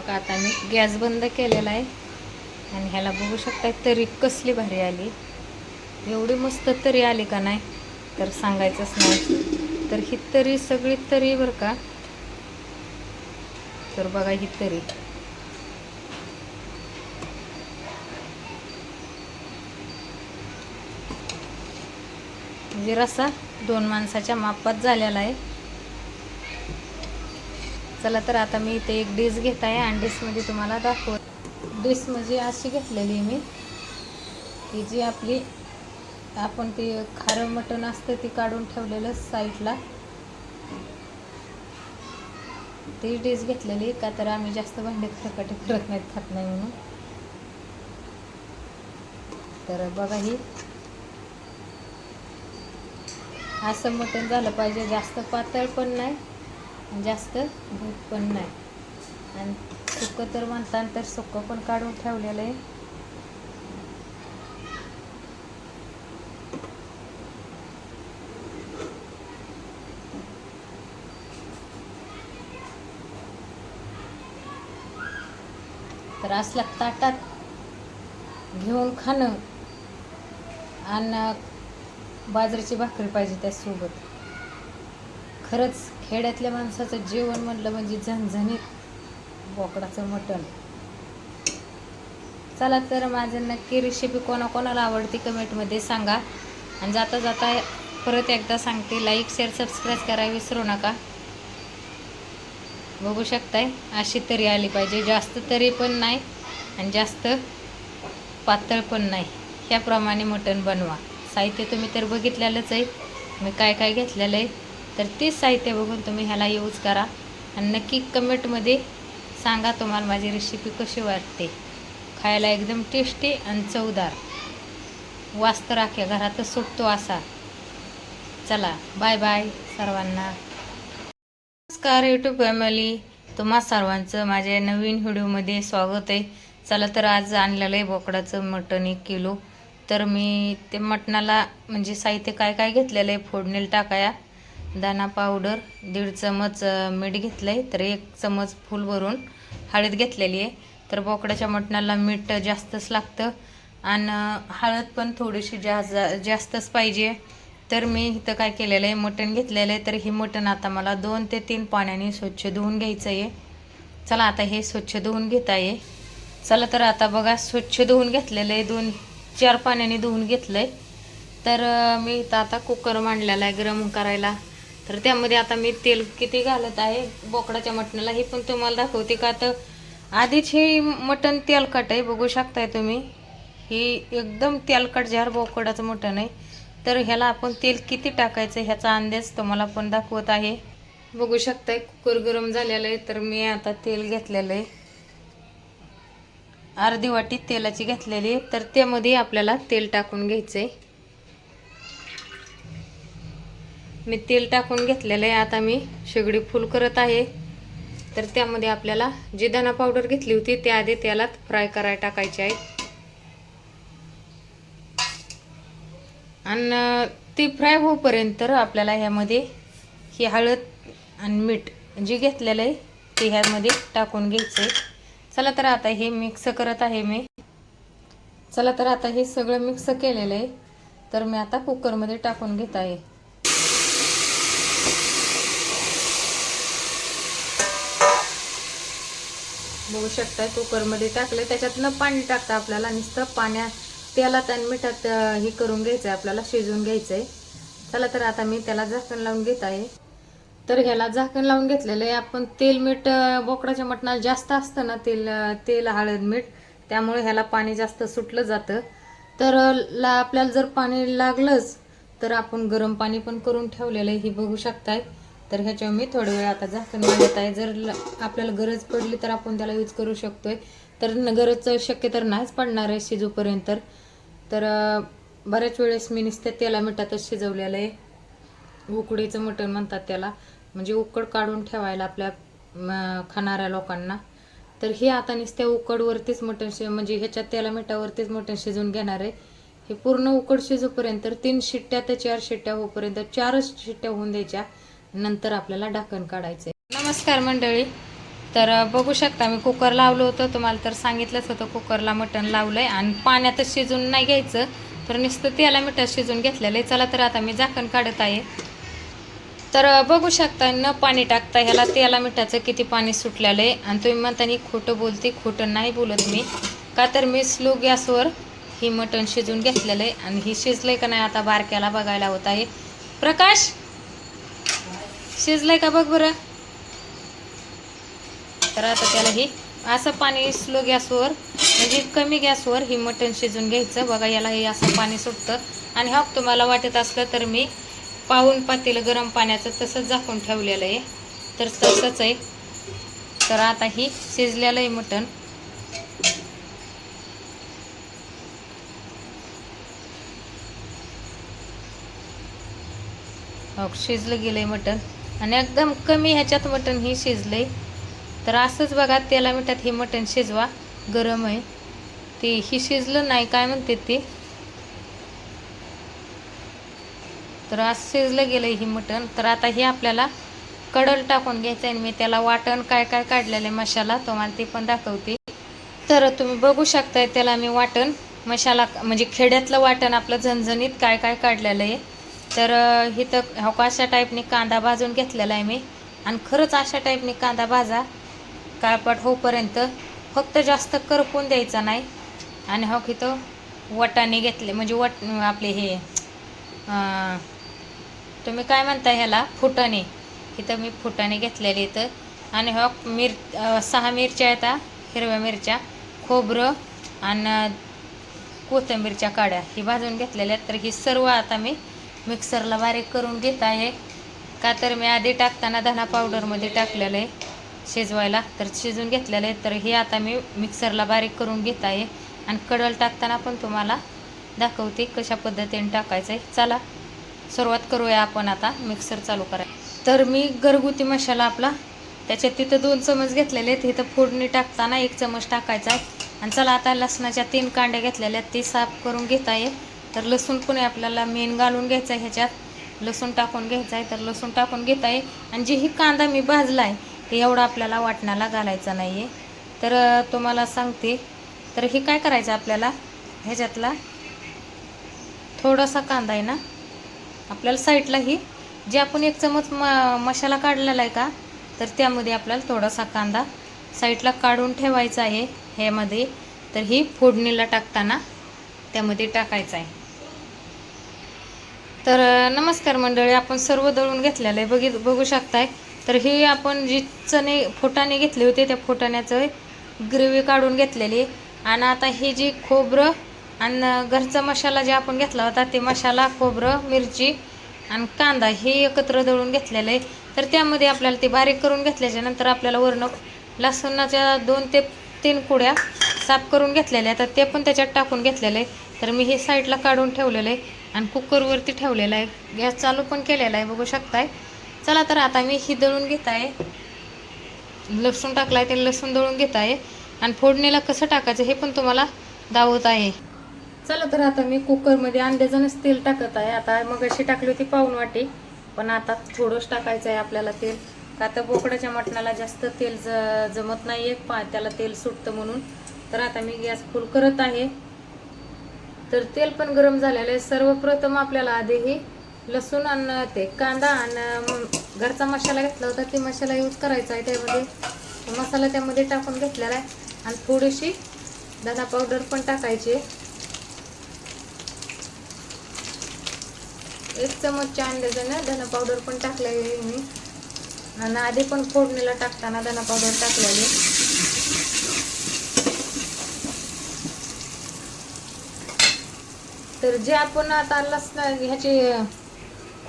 का आता मी गॅस बंद केलेला आहे. आणि ह्याला बघू शकता तरी कसली भारी आली. एवढी मस्त तरी आली का नाही तर सांगायचंच नाही. तर ही तरी सगळी तरी बरं का. तर बघा ही तरी. म्हणजे रसा दोन माणसाच्या मापात झालेला आहे. चला तर आता मी इथे एक डिश घेत आहे आणि डिशमध्ये तुम्हाला दाखव डिश म्हणजे अशी घेतलेली आहे मी की जी आपली आपण ती खारं मटण असतं ती काढून ठेवलेलं साईडला. ती डिश घेतलेली का तर आम्ही जास्त भांडे खरकटे करत नाहीत खात नाही म्हणून. तर बघा ही. असं मटण झालं पाहिजे जास्त पातळ पण नाही. म्हणजे जास्त भूक पण नाही. आणि सुकं तर म्हणतात तर सुकं पण काढून ठेवलेलं आहे. तर असल्या ताटात घेऊन खाणं आणि बाजरीची भाकरी पाहिजे त्यासोबत. खरंच खेड्यातल्या माणसाचं जेवण म्हणलं म्हणजे झणझणीत बोकडाचं मटण. चला तर माझं नक्की रेसिपी कोणाकोणाला आवडते कमेंटमध्ये सांगा. आणि जाता जाता परत एकदा सांगते लाईक शेअर सबस्क्राईब करायला विसरू नका. बघू शकताय अशी तरी आली पाहिजे. जास्त तरी पण नाही आणि जास्त पातळ पण नाही. ह्याप्रमाणे मटण बनवा. साहित्य तुम्ही तर बघितलेलंच आहे. मी काय काय घेतलेलं आहे? तर तेच साहित्य बघून तुम्ही ह्याला यूज करा. आणि नक्की कमेंटमध्ये सांगा तुम्हाला माझी रेसिपी कशी वाटते. खायला एकदम टेस्टी आणि चवदार. वास तर अख्ख्या घरातच सुटतो असा. चला बाय बाय सर्वांना. नमस्कार यूट्यूब फॅमिली तुम्हा सर्वांचं माझ्या नवीन व्हिडिओमध्ये स्वागत आहे. चला तर आज आणलेलं आहे बोकडाचं मटण एक किलो. तर मी ते मटणाला म्हणजे साहित्य काय काय घेतलेलं आहे फोडणीला टाकाया. दाणा पावडर दीड चमच मीठ घेतलं आहे तर एक चमच फुल भरून हळद घेतलेली आहे. तर बोकडाच्या मटणाला मीठ जास्तच लागतं. आणि हळद पण थोडीशी जास्त जास्तच पाहिजे. तर मी इथं काय केलेलं आहे मटण घेतलेलं आहे. तर हे मटण आता मला दोन ते तीन पाण्याने स्वच्छ धुवून घ्यायचं आहे. चला आता हे स्वच्छ धुवून घेत आहे चला तर आता बघा स्वच्छ धुवून घेतलेलं आहे. दोन चार पाण्याने धुवून घेतलं आहे तर मी इथं आता कुकर मांडलेला आहे गरम करायला. तर त्यामध्ये आता मी तेल किती घालत आहे बोकडाच्या मटणाला हे पण तुम्हाला दाखवते का? तर आधीच हे मटण तेलकट आहे बघू शकताय तुम्ही. ही एकदम तेलकट जार बोकडाचं मटण आहे. तर ह्याला आपण तेल किती टाकायचं ह्याचा अंदाज तुम्हाला पण दाखवत आहे. बघू शकताय कुकर गरम झालेलं आहे तर मी आता तेल घेतलेलं आहे. अर्धी वाटी तेलाची घेतलेली आहे तर त्यामध्ये आपल्याला तेल टाकून घ्यायचं आहे मी तेल टाकून घेतलेलं आहे. आता मी शेगडी फुल करत आहे. तर त्यामध्ये आपल्याला जी दाणा पावडर घेतली होती त्या आधी तेलात फ्राय करायला टाकायची आहे. आणि ती फ्राय होईपर्यंत आपल्याला ह्यामध्ये ही हळद आणि मीठ जे घेतलेलं आहे ते ह्यामध्ये टाकून घ्यायचं आहे चला तर आता हे मिक्स करत आहे मी. चला तर आता हे सगळं मिक्स केलेलं आहे. तर मी आता कुकरमध्ये टाकून घेत आहे. बघू शकता कुकरमध्ये टाकलं त्याच्यातनं पाणी टाकतं आपल्याला. नुसतं पाण्यात तेलात आणि मिठात हे करून घ्यायचं आहे आपल्याला शिजवून घ्यायचं आहे चला तर आता मी त्याला झाकण लावून घेत आहे. तर ह्याला झाकण लावून घेतलेलं आहे. आपण तेल मीठ बोकडाच्या मटणाला जास्त असतं ना तेल तेल हळद मीठ त्यामुळे ह्याला पाणी जास्त सुटलं जातं. तर ला आपल्याला जर पाणी लागलंच तर आपण गरम पाणी पण करून ठेवलेलं आहे. हे बघू शकताय. तर ह्याच्यावर मी थोडा वेळ आता झाकण मांडत आहे. जर ल- आपल्याला गरज पडली तर आपण त्याला यूज करू शकतोय. तर गरज शक्य तर नाहीच पडणार आहे शिजूपर्यंत. तर बऱ्याच वेळेस मी नुसते तेला मिठातच शिजवलेलं आहे. उकडीचं मटण म्हणतात त्याला. म्हणजे उकड काढून ठेवायला आपल्या खाणाऱ्या लोकांना. तर हे आता नुसत्या उकडवरतीच मटण शि म्हणजे ह्याच्या तेला मिठावरतीच मटण शिजवून घेणार आहे. हे पूर्ण उकड शिजूपर्यंत तीन शिट्ट्या ते चार शिट्ट्या होईपर्यंत चारच शिट्ट्या होऊन द्यायच्या. नंतर आपल्याला ढाकण काढायचं नमस्कार मंडळी. तर बघू शकता मी कुकर लावलं होतं. तुम्हाला तर सांगितलंच होतं कुकरला मटण लावलं आहे आणि पाण्यातच शिजून नाही घ्यायचं. तर नुसतं त्याला मिठात शिजून घेतलेलं आहे. चला तर आता मी झाकण काढत आहे. तर बघू शकता न पाणी टाकता ह्याला तेला मिठाचं किती पाणी सुटलेलं आहे. आणि तुम्ही म्हणताना खोटं बोलते खोटं नाही बोलत मी. का तर मी स्लो गॅसवर ही मटण शिजून घेतलेलं आहे. आणि ही आहे का नाही आता बारक्याला बघायला होत आहे. प्रकाश! शिजलाय का बघ बरं? तर आता त्याला हे असं पाणी स्लो गॅसवर म्हणजे कमी गॅसवर ही मटण शिजून घ्यायचं. बघा याला हे असं पाणी सुटतं. आणि हा तुम्हाला वाटत असलं तर मी पाहून पातेलं गरम पाण्याचं तसंच झाकून ठेवलेलं आहे. तर तसंच आहे. तर आता ही शिजलेलं आहे मटण. हो शिजलं गेलं आहे मटण. आणि एकदम कमी ह्याच्यात मटण ही शिजलं आहे तर असंच बघा तेला मिठात हे मटण शिजवा गरम आहे. ते ही शिजलं नाही काय म्हणते ते? तर असं शिजलं गेलं ही मटण. तर आता हे आपल्याला कडल टाकून घ्यायचं आहे आणि मी त्याला वाटण काय काय काढलेलं आहे मसाला तुम्हाला ते पण दाखवते. तर तुम्ही बघू शकताय त्याला मी वाटण मसाला म्हणजे खेड्यातलं वाटण आपलं झणझणीत काय काय काढलेलं आहे. तर इथं हो का अशा टाईपने कांदा भाजून घेतलेला आहे मी. आणि खरंच अशा टाईपने कांदा भाजा. काळपट होईपर्यंत फक्त जास्त करपून द्यायचा नाही. आणि हो तर वटाने घेतले म्हणजे वट आपले हे तुम्ही काय म्हणता ह्याला? फुटाणे. इथं मी फुटाणे घेतलेले इथं. आणि हो मिर सहा मिरच्या आहेत हिरव्या मिरच्या खोबरं आणि कोथिंबीरच्या काड्या. ही भाजून घेतलेल्या आहेत. तर ही सर्व आता मी मिक्सरला बारीक करून घेत आहे. का तर मी आधी टाकताना धना पावडरमध्ये टाकलेलं आहे शिजवायला. तर शिजून घेतलेलं आहे. तर हे आता मी मिक्सरला बारीक करून घेत आहे. आणि कडल टाकताना पण तुम्हाला दाखवते कशा पद्धतीने टाकायचं आहे चला सुरुवात करूया आपण आता मिक्सर चालू करायला. तर मी घरगुती मसाला आपला त्याच्यात तिथं दोन चमच घेतलेले आहेत. इथं फोडणी टाकताना एक चमच टाकायचा आहे. आणि चला आता लसणाच्या तीन कांड्या घेतलेल्या आहेत. ते साफ करून घेत आहे. तर लसूण पण आपल्याला मेन घालून घ्यायचं आहे ह्याच्यात. लसूण टाकून घ्यायचं आहे तर लसूण टाकून घेत आहे. आणि जेही कांदा मी भाजला आहे ते एवढा आपल्याला वाटणाला घालायचा नाही आहे तर तुम्हाला सांगते तर हे काय करायचं आपल्याला? ह्याच्यातला थोडासा कांदा आहे ना आपल्याला साईडला ही जे आपण एक चमच म मसाला काढलेला आहे का तर त्यामध्ये आपल्याला थोडासा कांदा साईडला काढून ठेवायचा आहे ह्यामध्ये. तर ही फोडणीला टाकताना त्यामध्ये टाकायचं आहे. तर नमस्कार मंडळी आपण सर्व दळून घेतलेलं आहे. बघित बघू शकताय. तर हे आपण जी चणे फुटाणे घेतले होते त्या फुटाण्याचं ग्रेव्ही काढून घेतलेली आणि आता हे जी खोबरं आणि घरचा मसाला जे आपण घेतला होता ते मसाला खोबरं मिरची आणि कांदा हे एकत्र दळून घेतलेलं आहे. तर त्यामध्ये आपल्याला ते बारीक करून घेतल्याच्या नंतर आपल्याला वरणं लसणाच्या दोन ते तीन कुड्या साफ करून घेतलेल्या आहेत. तर ते पण त्याच्यात टाकून घेतलेलं आहे. तर मी हे साईडला काढून ठेवलेलं आहे. आणि कुकरवरती ठेवलेला आहे. गॅस चालू पण केलेला आहे बघू शकताय. चला तर आता मी ही दळून घेत आहे लसूण टाकला आहे ते लसूण दळून घेत आहे आणि फोडणीला कसं टाकायचं हे पण तुम्हाला दावत आहे. चला तर आता मी कुकरमध्ये अंड्याजणच तेल टाकत आहे. आता मग अशी टाकली होती पाऊन वाटी पण आता थोडंच टाकायचं आहे आपल्याला तेल. का तर बोकडाच्या मटणाला जास्त तेल ज जमत नाही आहे पा त्याला तेल सुटतं म्हणून. तर आता मी गॅस फुल करत आहे. तर तेल पण गरम झालेलं आहे. सर्वप्रथम आपल्याला आधी ही लसूण आणि ते कांदा आणि मग घरचा मसाला घेतला होता. ते मसाला यूज करायचा आहे त्यामध्ये. मसाला त्यामध्ये टाकून घेतलेला आहे. आणि थोडीशी धना पावडर पण टाकायची आहे. एक चमचच्या अंदाजाने धना पावडर पण टाकलेली मी. आणि आधी पण फोडणीला टाकताना धना पावडर टाकलेली तर जे आपण आता लसणा ह्याची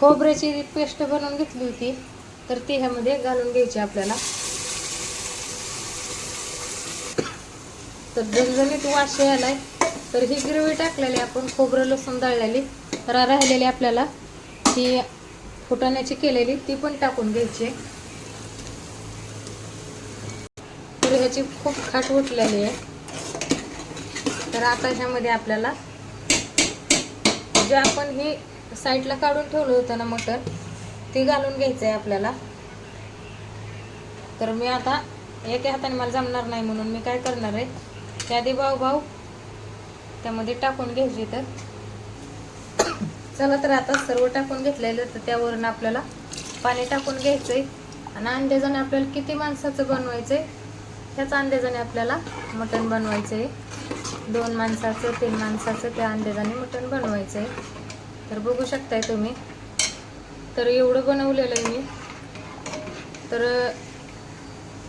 खोबऱ्याची पेस्ट बनवून घेतली होती तर ती ह्यामध्ये घालून घ्यायची आपल्याला. तर झणझणीत वास यायलाय. तर ही ग्रेव्ही टाकलेली आपण खोबरं लसूण दळलेली. तर राहिलेली आपल्याला ही फुटाण्याची केलेली ती पण टाकून घ्यायची. तर ह्याची खूप खाट उठलेली आहे. तर आता ह्यामध्ये आपल्याला जे आपण हे साईडला काढून ठेवलं होतं ना मटण ते घालून घ्यायचं आहे आपल्याला. तर मी आता एका हाताने मला जमणार नाही म्हणून मी काय करणार आहे त्या आधी भाऊ भाऊ त्यामध्ये टाकून घ्यायची तर. चला तर आता सर्व टाकून घेतलेलं तर त्यावरून आपल्याला पाणी टाकून घ्यायचं आहे आणि अंदाजाने आपल्याला किती माणसाचं बनवायचं आहे त्याच अंदाजाने आपल्याला मटण आहे दोन माणसाचं तीन माणसाचं त्या अंदाजाने मटण आहे तर बघू शकताय तुम्ही. तर एवढं बनवलेलं आहे मी. तर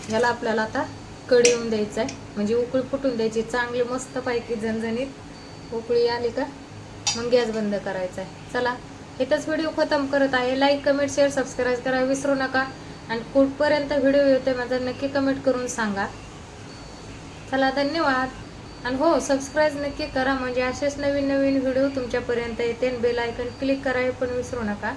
ह्याला आपल्याला आता कढी येऊन द्यायचं आहे म्हणजे उकळी फुटून द्यायची. चांगली मस्त पैकी झणझणीत उकळी आली का मग गॅस बंद करायचा आहे चला इथंच व्हिडिओ खतम करत आहे. लाईक कमेंट शेअर सबस्क्राईब करा. विसरू नका. आणि कुठपर्यंत व्हिडिओ येतो माझा नक्की कमेंट करून सांगा. चला धन्यवाद. आणि हो सबस्क्राईब नक्की करा. म्हणजे असेच नवीन नवीन व्हिडिओ तुमच्यापर्यंत येते बेल आयकन क्लिक करायला पण विसरू नका.